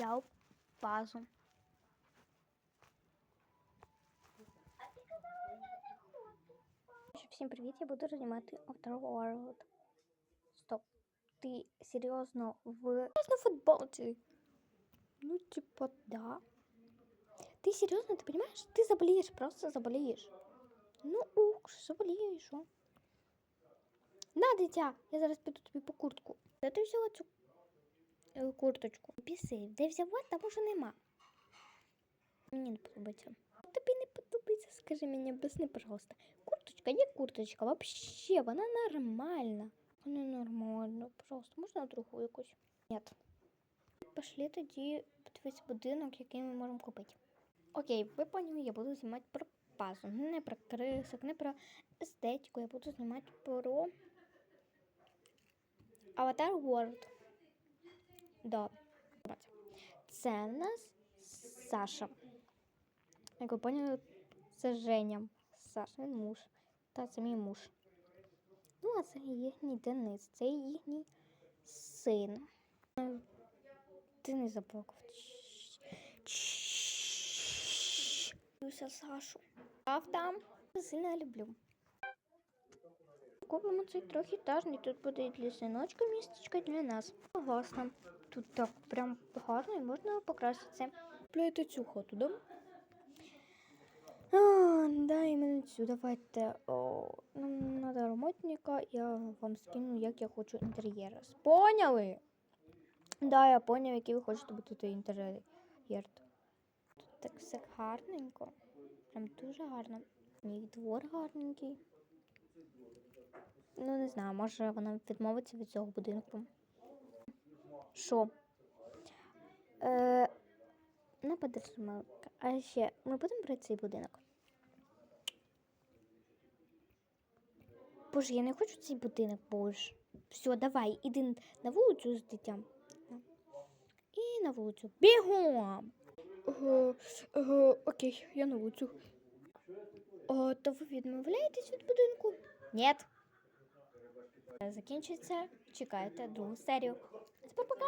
взяв базу. Всім привіт, я буду знімати Outer World. Стоп. Ти серйозно в на футболці? Ну, типа, да. Ты серьезно, ты понимаешь? Ты заболеешь, просто заболеешь. Ну, уж, заболеешь, що? На, дитя, я зараз піду тобі по куртку. Де ти взяла цю е, курточку? Піси, де взяла, там уже нема. Мені не подобається. Тобі не подобається, скажи мені, об'ясни, пожалуйста. Курточка, є курточка, вообще, вона нормальна. Вона нормальна, просто можна другу якусь? Ні. Пошли тоді подивитися будинок, який ми можемо купити. Окей, ви поняли, я буду знімати про базу. Не про крисок, не про естетику. Я буду знімати про Avatar World. Да. Це в нас Саша. Як ви поняли, це Женя. Саша, він муж. Та це мій муж. Ну, а це їхній Денис, це їхній син. Ти не заплакав. Люся Сашу. Прав там. Сильно люблю. Купимо цей трьохітажний. Тут буде і для синочка містечко, і для нас. Согласна. Тут так прям гарно і можна покраситися. Купляєте цю хату, да? А, да, іменно цю. Давайте. О, нам надо ремонтника. Я вам скину, як я хочу інтер'єр. Поняли? Да, я поняв, який ви хочете бути інтер'єр. Тут так все гарненько. Прям дуже гарно. Мій двор гарненький. Ну, не знаю, може вона відмовиться від цього будинку. Що? Е, ну, подержимо. А ще ми будемо брати цей будинок. Боже, я не хочу цей будинок, боже. Все, давай, іди на вулицю з дитям. І на вулицю. Бігом! Окей, я на вулицю. То ви відмовляєтесь від будинку? Ні. Закінчиться. Чекайте другу серію. Тепер пока.